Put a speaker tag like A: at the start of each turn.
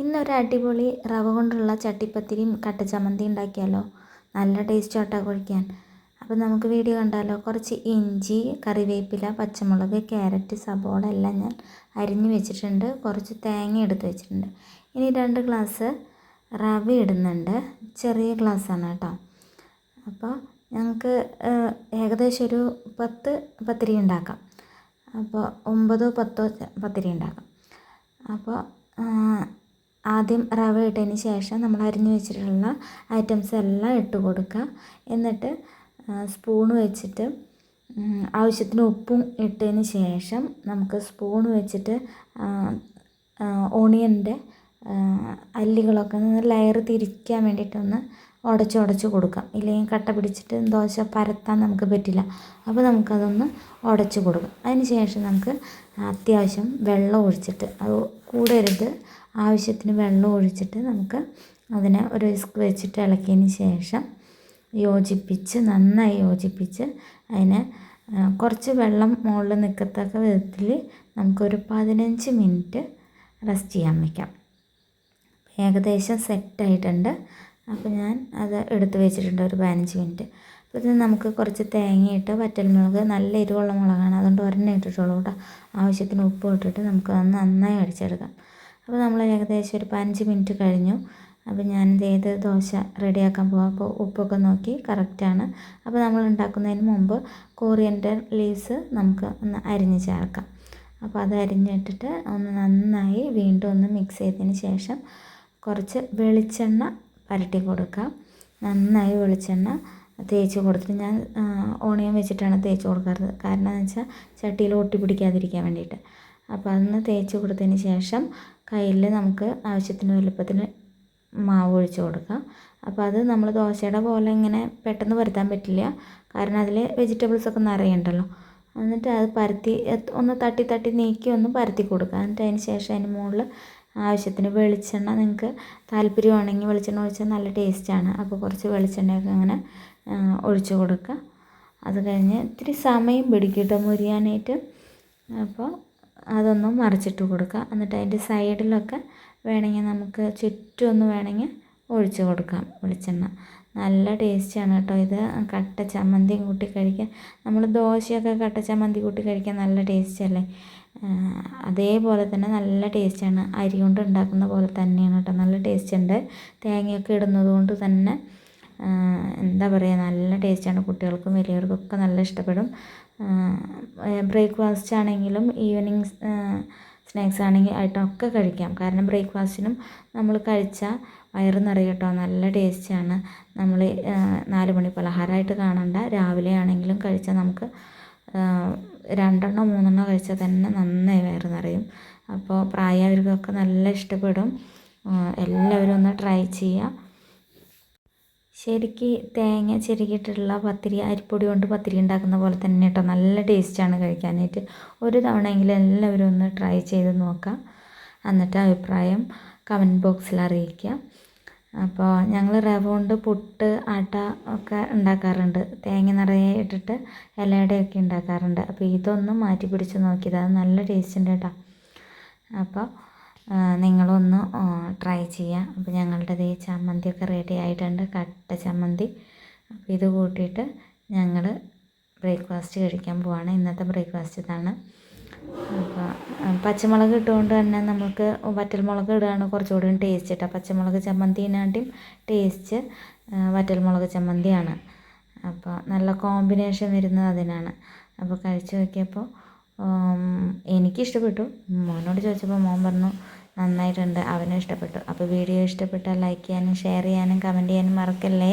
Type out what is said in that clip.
A: ഇന്നൊരു അടിപൊളി റവ കൊണ്ടുള്ള ചട്ടിപ്പത്തിരിയും കട്ട ചമ്മന്തി ഉണ്ടാക്കിയാലോ? നല്ല ടേസ്റ്റ് ആട്ടോ കുഴിക്കാൻ. അപ്പോൾ നമുക്ക് വീഡിയോ കണ്ടാലോ? കുറച്ച് ഇഞ്ചി കറിവേപ്പില പച്ചമുളക് ക്യാരറ്റ് സബോള എല്ലാം ഞാൻ അരിഞ്ഞു വെച്ചിട്ടുണ്ട്. കുറച്ച് തേങ്ങ എടുത്ത് വെച്ചിട്ടുണ്ട്. ഇനി രണ്ട് ഗ്ലാസ് റവ ഇടുന്നുണ്ട്. ചെറിയ ഗ്ലാസ്സാണ് കേട്ടോ. അപ്പോൾ ഞങ്ങൾക്ക് ഏകദേശം ഒരു പത്ത് പത്തിരി ഉണ്ടാക്കാം. അപ്പോൾ ഒമ്പതോ പത്തോ പത്തിരി ഉണ്ടാക്കാം. അപ്പോൾ ആദ്യം റവ ഇട്ടതിന് ശേഷം നമ്മൾ അരിഞ്ഞു വെച്ചിട്ടുള്ള ഐറ്റംസ് എല്ലാം ഇട്ട് കൊടുക്കുക. എന്നിട്ട് സ്പൂൺ വെച്ചിട്ട് ആവശ്യത്തിന് ഉപ്പും ഇട്ടതിന് ശേഷം നമുക്ക് സ്പൂൺ വെച്ചിട്ട് ഓണിയന്റെ അല്ലികളൊക്കെ ഒന്ന് ലെയർ തിരിക്കാൻ വേണ്ടിയിട്ടൊന്ന് ഉടച്ച് ഉടച്ച് കൊടുക്കാം. ഇല്ലെങ്കിൽ കട്ട പിടിച്ചിട്ട് ദോശ പരത്താൻ നമുക്ക് പറ്റില്ല. അപ്പോൾ നമുക്കതൊന്ന് ഉടച്ച് കൊടുക്കാം. അതിന് ശേഷം നമുക്ക് അത്യാവശ്യം വെള്ളം ഒഴിച്ചിട്ട് അത് കൂടരുത് ആവശ്യത്തിന് വെള്ളം ഒഴിച്ചിട്ട് നമുക്ക് അതിനെ ഒരു വിസ്ക് വെച്ചിട്ട് ഇളക്കിയതിന് ശേഷം യോജിപ്പിച്ച് നന്നായി യോജിപ്പിച്ച് അതിനെ കുറച്ച് വെള്ളം മുകളിൽ നിൽക്കത്തക്ക വിധത്തിൽ നമുക്കൊരു പതിനഞ്ച് മിനിറ്റ് റെസ്റ്റ് ചെയ്യാൻ വയ്ക്കാം. ഏകദേശം സെറ്റായിട്ടുണ്ട് അപ്പോൾ ഞാൻ അത് എടുത്ത് വെച്ചിട്ടുണ്ട് ഒരു പതിനഞ്ച് മിനിറ്റ്. അപ്പോൾ ഇത് നമുക്ക് കുറച്ച് തേങ്ങയിട്ട് വറ്റൽമുളക് നല്ല എരിവുള്ള മുളകാണ്. അതുകൊണ്ട് ഒരെണ്ണം ഇട്ടിട്ടുള്ളൂ കേട്ടോ. ആവശ്യത്തിന് ഉപ്പ് ഇട്ടിട്ട് നമുക്ക് നന്നായി അടിച്ചെടുക്കാം. അപ്പോൾ നമ്മൾ ഏകദേശം ഒരു പതിനഞ്ച് മിനിറ്റ് കഴിഞ്ഞു. അപ്പോൾ ഞാനിത് ഏത് ദോശ റെഡിയാക്കാൻ പോകാം അപ്പോൾ ഉപ്പൊക്കെ നോക്കി കറക്റ്റാണ് അപ്പോൾ നമ്മൾ ഉണ്ടാക്കുന്നതിന് മുമ്പ് കോറിയൻഡർ ലീവ്സ് നമുക്ക് ഒന്ന് അരിഞ്ഞ് ചേർക്കാം. അപ്പോൾ അത് അരിഞ്ഞിട്ടിട്ട് ഒന്ന് നന്നായി വീണ്ടും ഒന്ന് മിക്സ് ചെയ്തതിന് ശേഷം കുറച്ച് വെളിച്ചെണ്ണ പരട്ടി കൊടുക്കാം. നന്നായി വെളിച്ചെണ്ണ തേച്ച് കൊടുത്തിട്ട് ഞാൻ ഓണിയൻ വെച്ചിട്ടാണ് തേച്ച് കൊടുക്കാറ്. കാരണം എന്ന് വെച്ചാൽ ചട്ടിയിൽ ഒട്ടി പിടിക്കാതിരിക്കാൻ വേണ്ടിയിട്ട്. അപ്പോൾ അതൊന്ന് തേച്ച് കൊടുത്തതിന് ശേഷം കയ്യിൽ നമുക്ക് ആവശ്യത്തിന് വലുപ്പത്തിന് മാവ് ഒഴിച്ച് കൊടുക്കാം. അപ്പോൾ അത് നമ്മൾ ദോശയുടെ പോലെ ഇങ്ങനെ പെട്ടെന്ന് പരത്താൻ പറ്റില്ല. കാരണം അതിൽ വെജിറ്റബിൾസൊക്കെ നിറയുണ്ടല്ലോ. എന്നിട്ട് അത് പരത്തി ഒന്ന് തട്ടി തട്ടി നീക്കി ഒന്ന് പരത്തി കൊടുക്കുക എന്നിട്ട് അതിന് ശേഷം അതിന് മുകളിൽ ആവശ്യത്തിന് വെളിച്ചെണ്ണ നിങ്ങൾക്ക് താല്പര്യമാണെങ്കിൽ വെളിച്ചെണ്ണ ഒഴിച്ചാൽ നല്ല ടേസ്റ്റാണ് അപ്പോൾ കുറച്ച് വെളിച്ചെണ്ണയൊക്കെ അങ്ങനെ ഒഴിച്ചു കൊടുക്കുക അത് കഴിഞ്ഞ് ഇത്തിരി സമയം പിടിക്കും കേട്ടോ മുരിയാനായിട്ട്. അപ്പോൾ അതൊന്ന് മറിച്ചിട്ട് കൊടുക്കുക. എന്നിട്ട് അതിന്റെ സൈഡിലൊക്കെ വേണമെങ്കിൽ നമുക്ക് ചുറ്റും ഒന്ന് വേണമെങ്കിൽ ഒഴിച്ച് കൊടുക്കാം വെളിച്ചെണ്ണ. നല്ല ടേസ്റ്റാണ് കേട്ടോ ഇത്. കട്ട ചമ്മന്തിയും കൂട്ടി കഴിക്കാൻ. നമ്മൾ ദോശയൊക്കെ കട്ട ചമ്മന്തി കൂട്ടി കഴിക്കാൻ നല്ല ടേസ്റ്റല്ലേ അതേപോലെ തന്നെ നല്ല ടേസ്റ്റാണ്. അരി കൊണ്ട് ഉണ്ടാക്കുന്ന പോലെ തന്നെയാണ് കേട്ടോ. നല്ല ടേസ്റ്റ് ഉണ്ട്. തേങ്ങയൊക്കെ ഇടുന്നത് കൊണ്ട് തന്നെ എന്താ പറയുക നല്ല ടേസ്റ്റാണ് കുട്ടികൾക്കും വലിയവർക്കൊക്കെ നല്ല ഇഷ്ടപ്പെടും. ബ്രേക്ക്ഫാസ്റ്റ് ആണെങ്കിലും ഈവനിങ് സ്നാക്സ് ആണെങ്കിൽ ആയിട്ടൊക്കെ കഴിക്കാം. കാരണം ബ്രേക്ക്ഫാസ്റ്റിനും നമ്മൾ കഴിച്ചാൽ വയറ് നിറയട്ടോ നല്ല ടേസ്റ്റാണ്. നമ്മൾ നാല് മണി പലഹാരമായിട്ട് കാണണ്ട. രാവിലെ ആണെങ്കിലും കഴിച്ചാൽ നമുക്ക് രണ്ടെണ്ണോ മൂന്നെണ്ണോ കഴിച്ചാൽ തന്നെ നന്നായി വയറ് നിറയും. അപ്പോൾ പ്രായമായവർക്കൊക്കെ നല്ല ഇഷ്ടപ്പെടും. എല്ലാവരും ഒന്ന് ട്രൈ ചെയ്യുക ശരിക്ക് തേങ്ങ ചിരകിയിട്ടുള്ള പത്തിരി അരിപ്പൊടി കൊണ്ട് പത്തിരി ഉണ്ടാക്കുന്ന പോലെ തന്നെ കേട്ടോ. നല്ല ടേസ്റ്റാണ് കഴിക്കാനായിട്ട്. ഒരു തവണയെങ്കിലും എല്ലാവരും ഒന്ന് ട്രൈ ചെയ്ത് നോക്കാം. എന്നിട്ട് അഭിപ്രായം കമന്റ് ബോക്സിൽ അറിയിക്കുക അപ്പോൾ ഞങ്ങൾ റവ കൊണ്ട് പുട്ട് അട ഒക്കെ ഉണ്ടാക്കാറുണ്ട്. തേങ്ങ നിറയെ ഇട്ടിട്ട് ഇലയുടെയൊക്കെ ഉണ്ടാക്കാറുണ്ട്. അപ്പോൾ ഇതൊന്നും മാറ്റി പിടിച്ച് നോക്കിയത്. അത് നല്ല ടേസ്റ്റ് ഉണ്ട് കേട്ടോ. അപ്പോൾ നിങ്ങളൊന്ന് ട്രൈ ചെയ്യുക അപ്പോൾ ഞങ്ങളുടെ ദേ ചമ്മന്തിയൊക്കെ റെഡി ആയിട്ടുണ്ട്. കട്ട ചമ്മന്തി. അപ്പോൾ ഇത് കൂട്ടിയിട്ട് ഞങ്ങൾ ബ്രേക്ക്ഫാസ്റ്റ് കഴിക്കാൻ പോവാണ്. ഇന്നത്തെ ബ്രേക്ക്ഫാസ്റ്റ് ഇതാണ്. അപ്പോൾ പച്ചമുളക് ഇട്ടുകൊണ്ട് തന്നെ നമുക്ക് വറ്റൽമുളക് ഇടുകയാണ് കുറച്ചുകൂടി ടേസ്റ്റ് കേട്ടോ പച്ചമുളക് ചമ്മന്തിനാട്ടിയും ടേസ്റ്റ് വറ്റൽമുളക് ചമ്മന്തിയാണ്. അപ്പോൾ നല്ല കോമ്പിനേഷൻ വരുന്നത് അതിനാണ്. അപ്പോൾ കഴിച്ചു നോക്കിയപ്പോൾ എനിക്കിഷ്ടപ്പെട്ടു. മോനോട് ചോദിച്ചപ്പോൾ മോൻ പറഞ്ഞു നന്നായിട്ടുണ്ട്. അവനും ഇഷ്ടപ്പെട്ടു. അപ്പോൾ വീഡിയോ ഇഷ്ടപ്പെട്ടാൽ ലൈക്ക് ചെയ്യാനും ഷെയർ ചെയ്യാനും കമന്റ് ചെയ്യാനും മറക്കല്ലേ?